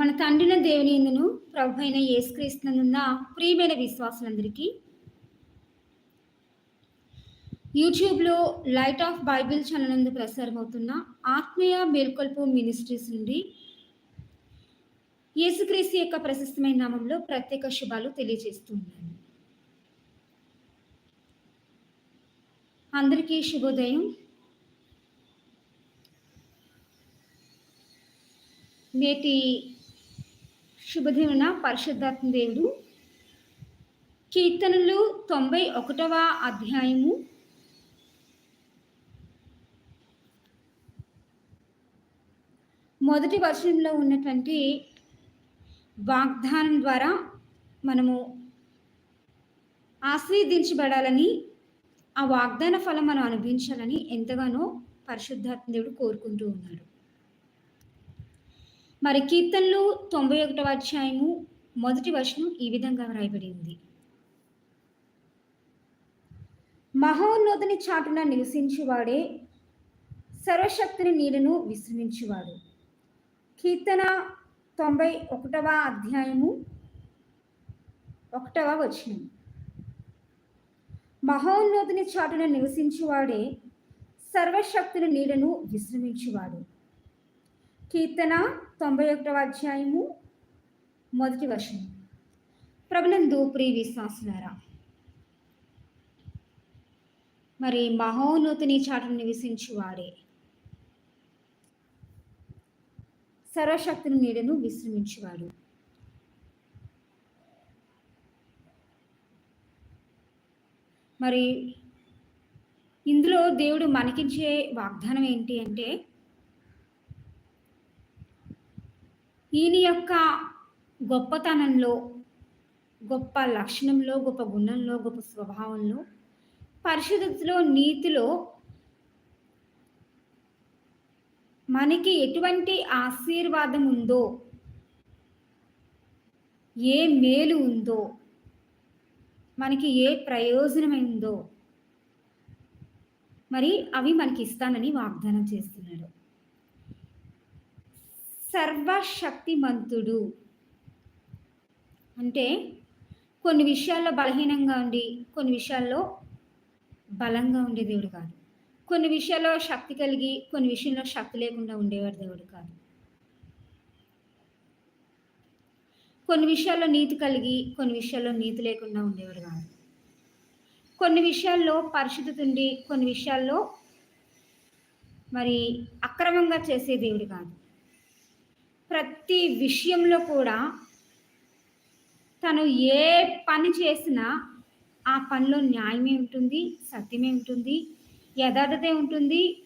మన తండ్రిన దేవుని ఎందును ప్రభు అయిన యేసుక్రీస్తునందున్న ప్రియమైన విశ్వాసులందరికీ. యూట్యూబ్లో లైట్ ఆఫ్ బైబిల్ ఛానల్ నందు ప్రసారమవుతున్న ఆత్మీయ మేల్కొల్పు మినిస్ట్రీస్ నుండి యేసుక్రీస్తు యొక్క ప్రశస్తమైన నామంలో ప్రత్యేక శుభాలు తెలియజేస్తున్నాను అందరికీ శుభోదయం. నేటి శుభదిన పరిశుద్ధాత్మ దేవుడు కీర్తనలు తొంభై ఒకటవ అధ్యాయము. మొదటి వర్షంలో ఉన్నటువంటి వాగ్దానం ద్వారా మనము ఆస్వాదించబడాలని ఆ వాగ్దాన ఫలం మనం అనుభవించాలని ఎంతగానో పరిశుద్ధాత్మ దేవుడు కోరుకుంటూ ఉన్నాడు. మరి కీర్తనలు తొంభై ఒకటవ అధ్యాయము మొదటి వర్షం ఈ విధంగా వ్రాయబడింది మహోన్నతుని చాటున నివసించువాడే సర్వశక్తిని నీడను విశ్రమించువాడు. కీర్తన తొంభై ఒకటవ అధ్యాయము ఒకటవ వచనం. మహోన్నతుని చాటున నివసించువాడే సర్వశక్తుల నీడను విశ్రమించువాడు. కీర్తన తొంభై ఒకటవ అధ్యాయము మొదటి వర్షం ప్రభునందు ప్రియ విశ్వాసులారా మరి మహోన్నతుని చాటును నివసించువాడే సర్వశక్తిని నీడను విశ్రమించువాడు మరి ఇందులో దేవుడు మనకించే వాగ్దానం ఏంటి అంటే ఈయన యొక్క గొప్పతనంలో గొప్ప లక్షణంలో గొప్ప గుణంలో గొప్ప స్వభావంలో పరిశుద్ధతలో నీతిలో మనకి ఎటువంటి ఆశీర్వాదం ఉందో ఏ మేలు ఉందో మనకి ఏ ప్రయోజనమైందో మరి అవి మనకి ఇస్తానని వాగ్దానం చేస్తున్నాడు. సర్వశక్తిమంతుడు. అంటే కొన్ని విషయాల్లో బలహీనంగా ఉండి కొన్ని విషయాల్లో బలంగా ఉండే దేవుడు కాదు. కొన్ని విషయాల్లో శక్తి కలిగి కొన్ని విషయంలో శక్తి లేకుండా ఉండేవాడు దేవుడు కాదు. కొన్ని విషయాల్లో నీతి కలిగి కొన్ని విషయాల్లో నీతి లేకుండా ఉండేవాడు కాదు. కొన్ని విషయాల్లో పరిశుద్ధత ఉండి కొన్ని విషయాల్లో మరి అక్రమంగా చేసే దేవుడు కాదు. ప్రతి విషయంలో కూడా తను ఏ పని చేసినా ఆ పనిలో న్యాయమే ఉంటుంది సత్యమే ఉంటుంది యథార్థతే ఉంటుంది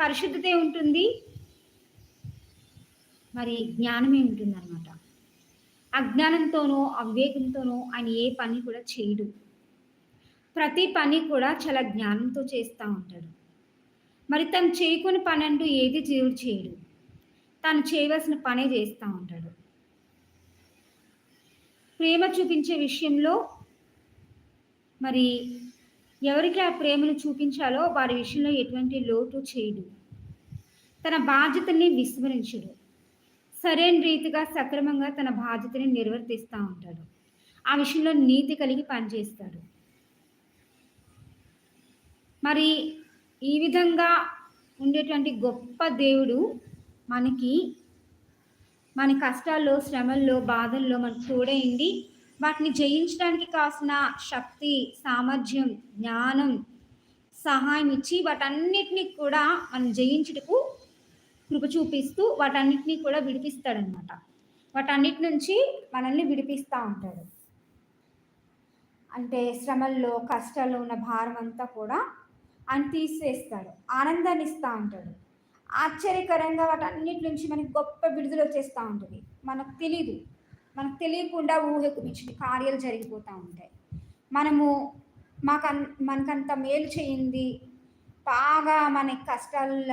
పరిశుద్ధతే ఉంటుంది. మరి జ్ఞానమే ఉంటుంది అనమాట అజ్ఞానంతోనో అవివేకంతోనో ఆయన ఏ పని కూడా చేయడు. ప్రతి పని కూడా చాలా జ్ఞానంతో చేస్తూ ఉంటాడు. మరి తను చేయకుని పని అంటూ ఏది జీవుడు చేయడు. తను చేయవలసిన పనే చేస్తూ ఉంటాడు. ప్రేమ చూపించే విషయంలో మరి ఎవరికి ఆ ప్రేమను చూపించాలో వారి విషయంలో ఎటువంటి లోటు చేయడు. తన బాధ్యతని విస్మరించడు. సరైన రీతిగా సక్రమంగా తన బాధ్యతని నిర్వర్తిస్తూ ఉంటాడు. ఆ విషయంలో నీతి కలిగి పనిచేస్తాడు. మరి ఈ విధంగా ఉండేటువంటి గొప్ప దేవుడు మనకి మన కష్టాల్లో శ్రమల్లో బాధల్లో మనకు తోడైంది వాటిని జయించడానికి కాసిన శక్తి సామర్థ్యం జ్ఞానం సహాయం ఇచ్చి వాటన్నిటిని కూడా మనం జయించుటకు కృప చూపిస్తూ వాటన్నిటినీ కూడా విడిపిస్తాడనమాట వాటన్నిటి నుంచి మనల్ని విడిపిస్తూ ఉంటాడు. అంటే శ్రమల్లో కష్టాల్లో ఉన్న భారం అంతా కూడా ఆయన తీసివేస్తాడు ఆనందాన్ని ఇస్తూ ఉంటాడు. ఆశ్చర్యకరంగా వాటి అన్నిటి నుంచి మనకి గొప్ప విడుదల వచ్చేస్తూ ఉంటుంది. మనకు తెలీదు. మనకు తెలియకుండా ఊహకు మించిన కార్యాలు జరిగిపోతూ ఉంటాయి. మనము మాకు మనకంత మేలు చేయింది. బాగా మన కష్టాల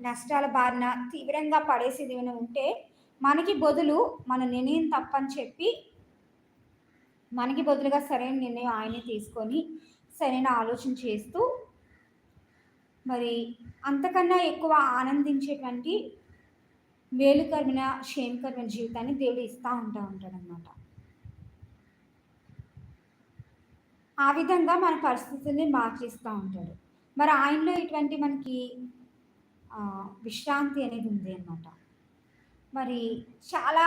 నష్టాల బారిన తీవ్రంగా పడేసేది ఏమైనా ఉంటే మనకి బదులు మన నిర్ణయం తప్పని చెప్పి మనకి బదులుగా సరైన నిర్ణయం ఆయనే తీసుకొని సరైన ఆలోచన చేస్తూ మరి అంతకన్నా ఎక్కువ ఆనందించేటువంటి మేలుకరమైన క్షేమకరమైన జీవితాన్ని దేవుడు ఇస్తూ ఉంటా ఉంటాడనమాట ఆ విధంగా మన పరిస్థితుల్ని మార్చేస్తూ ఉంటాడు. మరి ఆయనలో ఇటువంటి మనకి విశ్రాంతి అనేది ఉంది అన్నమాట. మరి చాలా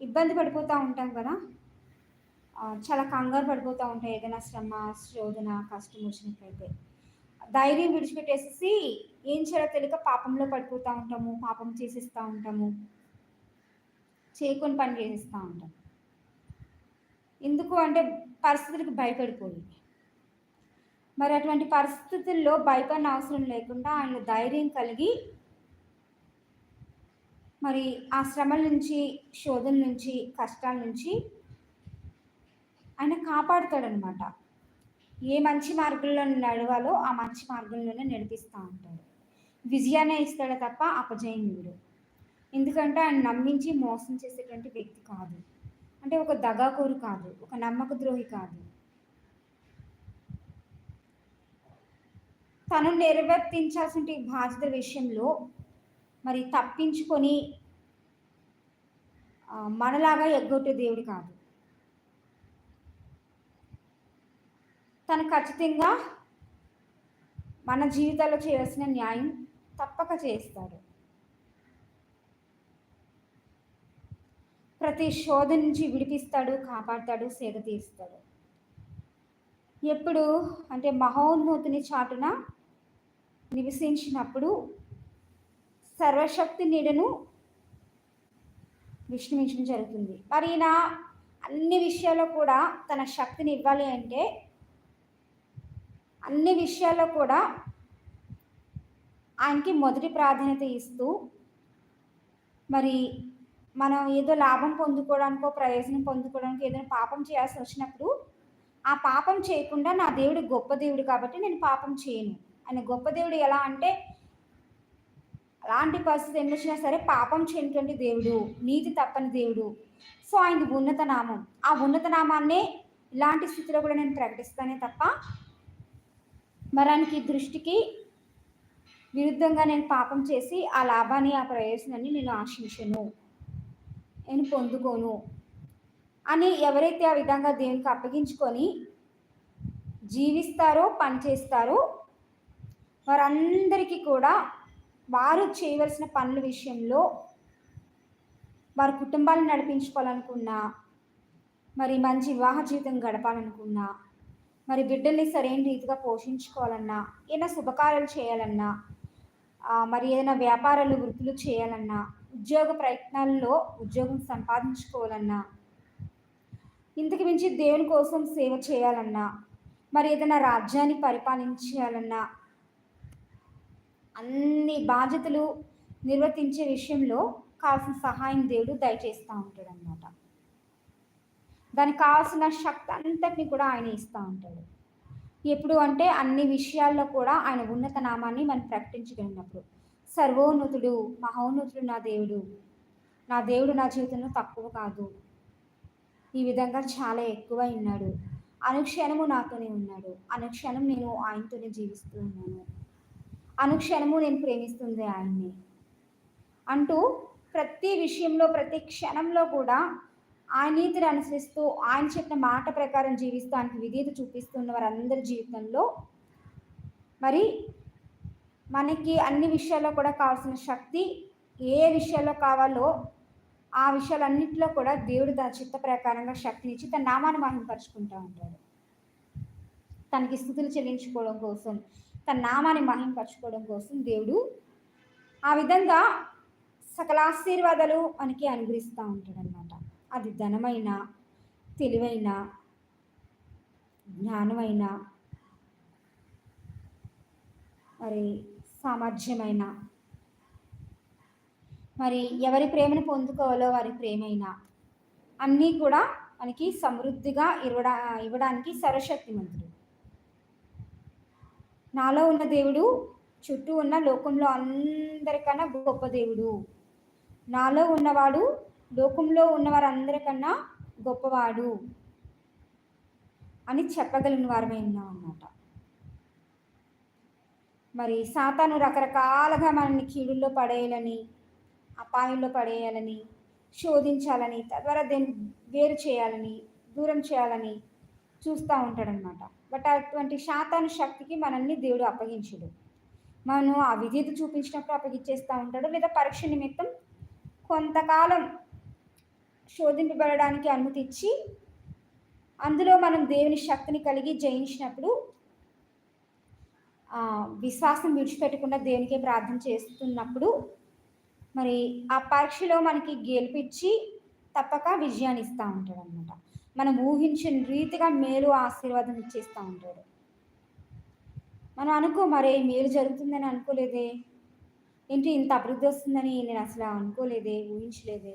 ఇబ్బంది పడిపోతూ ఉంటాం కదా? చాలా కంగారు పడిపోతూ ఉంటాయి ఏదైనా శ్రమ శోధన కష్టం వచ్చినట్లయితే. ధైర్యం విడిచిపెట్టేసేసి ఏం చేయాలో తెలియక పాపంలో పడిపోతూ ఉంటాము పాపం చేసేస్తూ ఉంటాము చేయకొని పని చేసేస్తూ ఉంటాము. ఎందుకు అంటే పరిస్థితులకు భయపడిపోయి. మరి అటువంటి పరిస్థితుల్లో భయపడిన అవసరం లేకుండా ఆయన ధైర్యం కలిగి మరి ఆ శ్రమల నుంచి శోధన నుంచి కష్టాల నుంచి ఆయన కాపాడుతాడనమాట ఏ మంచి మార్గంలో నడవాలో ఆ మంచి మార్గంలోనే నడిపిస్తూ ఉంటాడు. విజయాన్ని ఇస్తాడు తప్ప అపజయం ఎందుకంటే ఆయన నమ్మించి మోసం చేసేటువంటి వ్యక్తి కాదు. అంటే ఒక దగాకోరు కాదు ఒక నమ్మక ద్రోహి కాదు. తను నిర్వర్తించాల్సిన బాధ్యత విషయంలో మరి తప్పించుకొని మనలాగా ఎగ్గొట్టే దేవుడు కాదు. తను ఖచ్చితంగా మన జీవితాల్లో చేయాల్సిన న్యాయం తప్పక చేస్తాడు. ప్రతి శోధ నుంచి విడిపిస్తాడు కాపాడతాడు సేద తీస్తాడు ఎప్పుడు అంటే మహోన్నతిని చాటున నివసించినప్పుడు సర్వశక్తి నీడను విష్ణువించడం జరుగుతుంది. మరి ఈయన అన్ని విషయాల్లో కూడా తన శక్తిని ఇవ్వాలి అంటే అన్ని విషయాల్లో కూడా ఆయనకి మొదటి ప్రాధాన్యత ఇస్తూ మరి మనం ఏదో లాభం పొందుకోవడానికో ప్రయోజనం పొందుకోవడానికి ఏదైనా పాపం చేయాల్సి వచ్చినప్పుడు ఆ పాపం చేయకుండా నా దేవుడు గొప్ప దేవుడు కాబట్టి నేను పాపం చేయను. ఆయన గొప్ప దేవుడు ఎలా అంటే అలాంటి పరిస్థితి ఎన్ని వచ్చినా సరే పాపం చేయనటువంటి దేవుడు నీతి తప్పని దేవుడు. సో ఆయనది ఉన్నత నామం. ఆ ఉన్నత నామాన్నే ఇలాంటి స్థితిలో కూడా నేను ప్రకటిస్తానే తప్ప మరానికి దృష్టికి విరుద్ధంగా నేను పాపం చేసి ఆ లాభాన్ని ఆ ప్రయోజనాన్ని నేను ఆశించను. నేను పొందుకోను. అని ఎవరైతే ఆ విధంగా దేవునికి అప్పగించుకొని జీవిస్తారో పనిచేస్తారో వారందరికీ కూడా వారు చేయవలసిన పనుల విషయంలో వారి కుటుంబాలను నడిపించుకోవాలనుకున్నా మరి మంచి వివాహ జీవితం గడపాలనుకున్నా మరి బిడ్డల్ని సరైన రీతిగా పోషించుకోవాలన్నా ఏదైనా శుభకార్యాలు చేయాలన్నా మరి ఏదైనా వ్యాపారాలు వృత్తులు చేయాలన్నా ఉద్యోగ ప్రయత్నాల్లో ఉద్యోగం సంపాదించుకోవాలన్నా ఇంతకు మించి దేవుని కోసం సేవ చేయాలన్నా మరి ఏదైనా రాజ్యాన్ని పరిపాలించాలన్నా అన్ని బాధ్యతలు నిర్వర్తించే విషయంలో కావాల్సిన సహాయం దేవుడు దయచేస్తూ ఉంటాడు అన్నమాట దానికి కావాల్సిన శక్తి అంతటిని కూడా ఆయన ఇస్తూ ఉంటాడు. ఎప్పుడు అంటే అన్ని విషయాల్లో కూడా ఆయన ఉన్నత నామాన్ని మనం ప్రకటించగలిగినప్పుడు సర్వోన్నతుడు మహోన్నతుడు నా దేవుడు నా దేవుడు నా జీవితంలో తక్కువ కాదు. ఈ విధంగా చాలా ఎక్కువ ఉన్నాడు. అనుక్షణము నాతోనే ఉన్నాడు. అనుక్షణం నేను ఆయనతోనే జీవిస్తూ ఉన్నాను. అనుక్షణము నేను ప్రేమిస్తుంది ఆయన్ని. అంటూ ప్రతి విషయంలో ప్రతి క్షణంలో కూడా ఆయన నీతిని అనుసరిస్తూ ఆయన చెప్పిన మాట ప్రకారం జీవిస్తూ ఆయనకి విధేత చూపిస్తున్న వారందరి జీవితంలో మరి మనకి అన్ని విషయాల్లో కూడా కావాల్సిన శక్తి ఏ విషయాల్లో కావాలో ఆ విషయాలన్నింటిలో కూడా దేవుడు తన చిత్త ప్రకారంగా శక్తినిచ్చి తన నామాన్ని మహింపరుచుకుంటూ ఉంటాడు. తనకి స్థుతులు చెల్లించుకోవడం కోసం తన నామాన్ని మహింపరచుకోవడం కోసం దేవుడు ఆ విధంగా సకల ఆశీర్వాదాలు మనకి అనుగ్రహిస్తూ ఉంటాడనమాట అది ధనమైన తెలివైన జ్ఞానమైన మరి సామర్థ్యమైన మరి ఎవరి ప్రేమను పొందుకోవాలో వారి ప్రేమైన అన్నీ కూడా మనకి సమృద్ధిగా ఇవ్వడా ఇవ్వడానికి సర్వశక్తిమంతుడు. నాలో ఉన్న దేవుడు చుట్టూ ఉన్న లోకంలో అందరికన్నా గొప్ప దేవుడు. నాలో ఉన్నవాడు లోకంలో ఉన్న వారందరికన్నా గొప్పవాడు అని చెప్పగలిగిన వారమే ఉన్నాం అన్నమాట మరి సాతాను రకరకాలుగా మనల్ని కీడుల్లో పడేయాలని అపాయంలో పడేయాలని శోధించాలని తద్వారా దీన్ని వేరు చేయాలని దూరం చేయాలని చూస్తూ ఉంటాడనమాట బట్ అటువంటి శాతాను శక్తికి మనల్ని దేవుడు అప్పగించడు. మనం ఆ విధేత చూపించినప్పుడు అప్పగించేస్తూ ఉంటాడు. లేదా పరీక్ష నిమిత్తం కొంతకాలం శోధింపబడడానికి అనుమతి ఇచ్చి అందులో మనం దేవుని శక్తిని కలిగి జయించినప్పుడు విశ్వాసం విడిచిపెట్టకుండా దేవునికే ప్రార్థన చేస్తున్నప్పుడు మరి ఆ పరీక్షలో మనకి గెలిపించి తప్పక విజయాన్ని ఇస్తూ ఉంటాడు అనమాట మనం ఊహించిన రీతిగా మేలు ఆశీర్వాదం ఇచ్చేస్తూ ఉంటాడు. మనం అనుకో మరే మేలు జరుగుతుందని అనుకోలేదే. ఏంటి ఇంత అభివృద్ధి వస్తుందని నేను అసలు అనుకోలేదే ఊహించలేదే.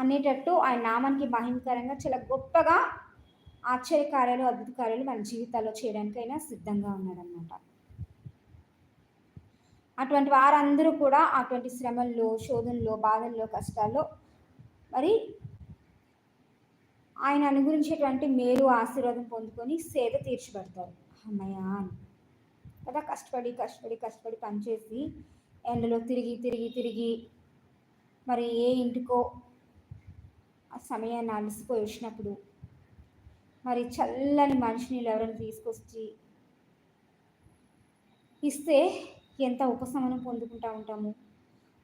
అనేటట్టు ఆయన నామానికి మహిమకరంగా చాలా గొప్పగా ఆశ్చర్య కార్యాలు అద్భుత కార్యాలు మన జీవితాల్లో చేయడానికైనా సిద్ధంగా ఉన్నాడనమాట అటువంటి వారందరూ కూడా అటువంటి శ్రమల్లో శోధనలో బాధల్లో కష్టాల్లో మరి ఆయన అనుగురించేటువంటి మేలు ఆశీర్వాదం పొందుకొని సేద తీర్చిపెడతారు. అమ్మయ్యా అని. కదా కష్టపడి కష్టపడి కష్టపడి పనిచేసి ఎండలో తిరిగి తిరిగి తిరిగి మరి ఏ ఇంటికో సమయాన్ని అలసిపోయి వచ్చినప్పుడు మరి చల్లని మనిషిని ఎవరైనా తీసుకొచ్చి ఇస్తే ఎంత ఉపశమనం పొందుకుంటూ ఉంటాము?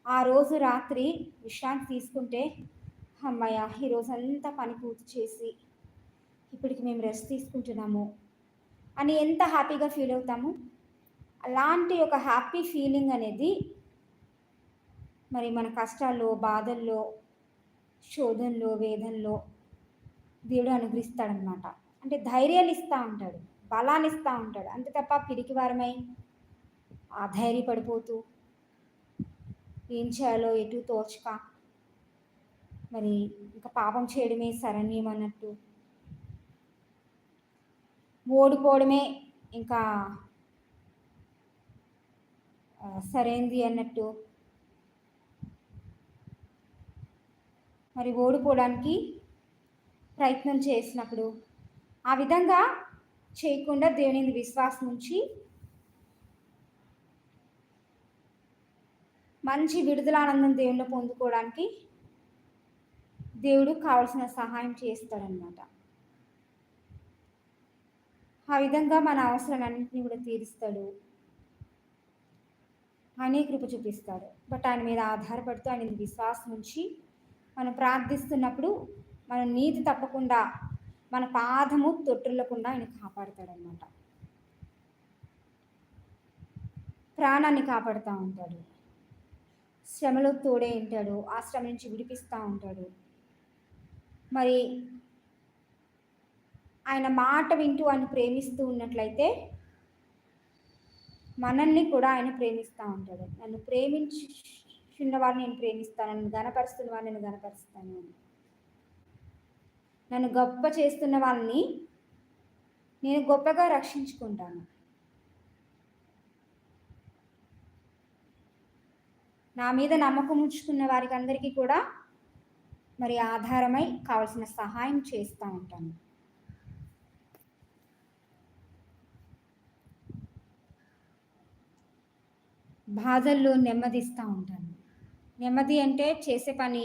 ఆ రోజు రాత్రి విశ్రాంతి తీసుకుంటే అమ్మాయ ఈరోజు అంతా పని పూర్తి చేసి ఇప్పటికి మేము రెస్ట్ తీసుకుంటున్నాము అని ఎంత హ్యాపీగా ఫీల్ అవుతాము? అలాంటి ఒక హ్యాపీ ఫీలింగ్ అనేది మరి మన కష్టాల్లో బాధల్లో శోధనలో వేదనలో దేవుడు అనుగ్రహిస్తాడనమాట అంటే ధైర్యాలు ఇస్తూ ఉంటాడు బలాన్ని ఇస్తూ ఉంటాడు. అంతే తప్ప పిరికివారమై ధైర్యపడిపోతూ ఏం చేయాలో ఎటు తోచక మరి ఇంకా పాపం చేయడమే శరణ్యం అన్నట్టు ఓడిపోవడమే ఇంకా సరైంది అన్నట్టు మరి ఓడిపోవడానికి ప్రయత్నం చేసినప్పుడు ఆ విధంగా చేయకుండా దేవుని విశ్వాసం నుంచి మంచి విడుదల ఆనందం దేవుణ్ణి పొందుకోవడానికి దేవుడు కావలసిన సహాయం చేస్తాడనమాట ఆ విధంగా మన అవసరాలన్నింటినీ కూడా తీరుస్తాడు. ఆయనే కృప చూపిస్తాడు. బట్ ఆయన మీద ఆధారపడుతూ ఆయన విశ్వాసం నుంచి మనం ప్రార్థిస్తున్నప్పుడు మన నీతి తప్పకుండా మన పాదము తొట్టులకుండా ఆయన కాపాడతాడనమాట ప్రాణాన్ని కాపాడుతూ ఉంటాడు. శ్రమలో తోడే ఉంటాడు. ఆ శ్రమ నుంచి విడిపిస్తూ ఉంటాడు. మరి ఆయన మాట వింటూ ఆయన ప్రేమిస్తూ ఉన్నట్లయితే మనల్ని కూడా ఆయన ప్రేమిస్తూ ఉంటాడు. నన్ను ప్రేమించి వారిని నేను ప్రేమిస్తాను నన్ను గనపరుస్తున్న వారిని నేను గనపరుస్తాను నన్ను గొప్ప చేస్తున్న వాళ్ళని నేను గొప్పగా రక్షించుకుంటాను. నా మీద నమ్మకం ఉంచుకున్న వారికి అందరికీ కూడా మరి ఆధారమై కావలసిన సహాయం చేస్తూ ఉంటాను. బాధల్లో నెమ్మదిస్తూ ఉంటాను. నెమ్మది అంటే చేసే పని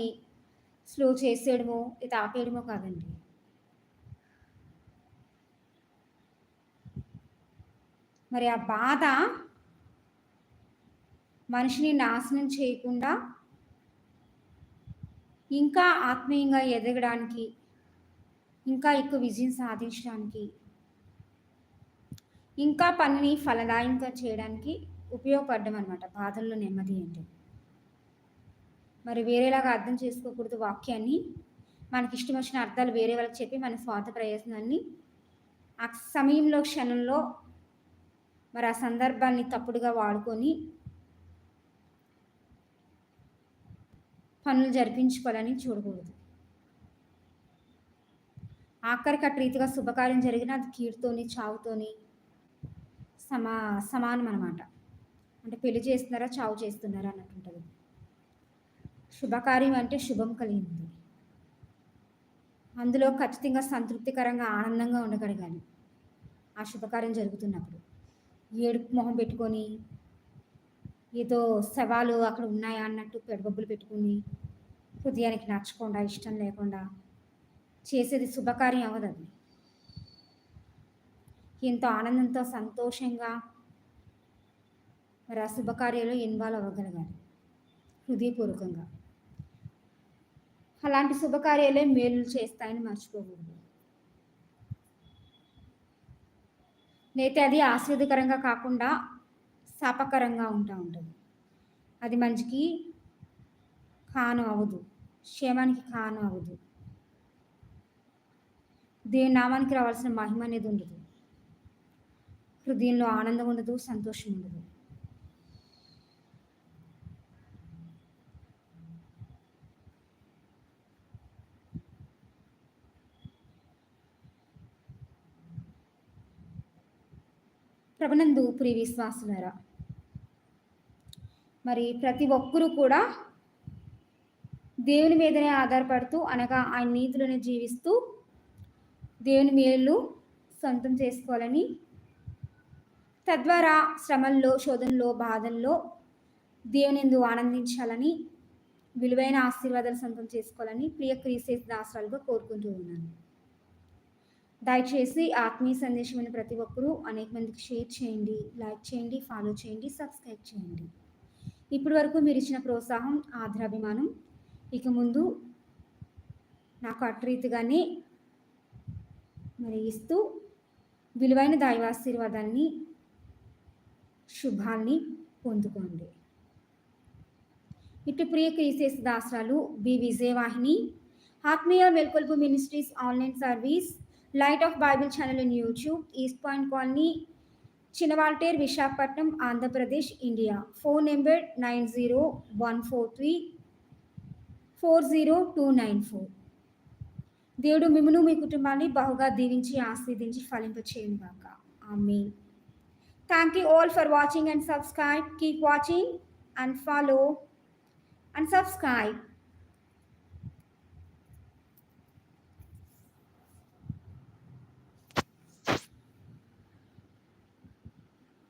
స్లో చేసేయడమో ఇది ఆపేయడమో కాదండి. మరి ఆ బాధ మనిషిని నాశనం చేయకుండా ఇంకా ఆత్మీయంగా ఎదగడానికి ఇంకా ఎక్కువ విజయం సాధించడానికి ఇంకా పనిని ఫలదాయంగా చేయడానికి ఉపయోగపడ్డం అనమాట బాధల్లో నెమ్మది అంటే. మరి వేరేలాగా అర్థం చేసుకోకూడదు వాక్యాన్ని. మనకి ఇష్టం వచ్చిన అర్థాలు వేరే వాళ్ళకి చెప్పి మన స్వార్థ ప్రయోజనాన్ని. ఆ సమయంలో క్షణంలో మరి ఆ సందర్భాన్ని తప్పుడుగా వాడుకొని పనులు జరిపించుకోవాలని చూడకూడదు. ఆఖరికి అటు రీతిగా శుభకార్యం జరిగిన అది కీడుతోని చావుతోని సమా సమానం అనమాట అంటే పెళ్ళి చేస్తున్నారా చావు చేస్తున్నారా అన్నట్టు ఉంటుంది శుభకార్యం అంటే శుభం కలిగింది. అందులో ఖచ్చితంగా సంతృప్తికరంగా ఆనందంగా ఉండగలగాలి. ఆ శుభకార్యం జరుగుతున్నప్పుడు ఏడుపు మొహం పెట్టుకొని ఏదో శవాలు అక్కడ ఉన్నాయా అన్నట్టు పెడబొబ్బులు పెట్టుకుని హృదయానికి నచ్చకుండా ఇష్టం లేకుండా చేసేది శుభకార్యం అవ్వదు అది. ఎంతో ఆనందంతో సంతోషంగా మరి ఆ శుభకార్యాలు ఇన్వాల్వ్ అవ్వగలగాలి. హృదయపూర్వకంగా. అలాంటి శుభకార్యాలే మేలు చేస్తాయని మర్చిపోకూడదు. అయితే అది ఆస్వాదకరంగా కాకుండా శాపకరంగా ఉంటా ఉంటుంది. అది మంచికి కాను అవ్వదు. క్షేమానికి కాను అవ్వదు. దేవుని నామానికి రావాల్సిన మహిమ అనేది ఉండదు. హృదయంలో ఆనందం ఉండదు సంతోషం ఉండదు. ప్రభునందు ప్రియ విశ్వాసులారా మరి ప్రతి ఒక్కరూ కూడా దేవుని మీదనే ఆధారపడుతూ అనగా ఆయన నీతులను జీవిస్తూ దేవుని మేలు సొంతం చేసుకోవాలని తద్వారా శ్రమల్లో శోధనలో బాధల్లో దేవుని ఎందు ఆనందించాలని విలువైన ఆశీర్వాదాలు సొంతం చేసుకోవాలని ప్రియ క్రీసేస్ దాసరాలుగా కోరుకుంటూ ఉన్నాను. దయచేసి ఆత్మీయ సందేశమైన ప్రతి ఒక్కరూ అనేక మందికి షేర్ చేయండి లైక్ చేయండి ఫాలో చేయండి సబ్స్క్రైబ్ చేయండి. ఇప్పటి వరకు మీరు ఇచ్చిన ప్రోత్సాహం ఆదరాభిమానం. ఇక ముందు నాకు అట్రీతిగానే మరి ఇస్తూ విలువైన దైవాశీర్వాదాన్ని శుభాన్ని పొందుకోండి. ఇటు ప్రియ క్రీసేస్ దాసరాలు బి. విజయవాహిని ఆత్మీయ మెల్కొల్పు ministries online service light of bible channel in youtube east point colony Chinawaltair Visakhapatnam Andhra Pradesh India phone number nine zero one four three four zero two nine four దేవుడు మిమ్మను మీ కుటుంబాన్ని బహుగా దీవించి ఆస్వాదించి ఫలింపచేయను గాక. ఆమె thank you all for watching and subscribe keep watching and follow and subscribe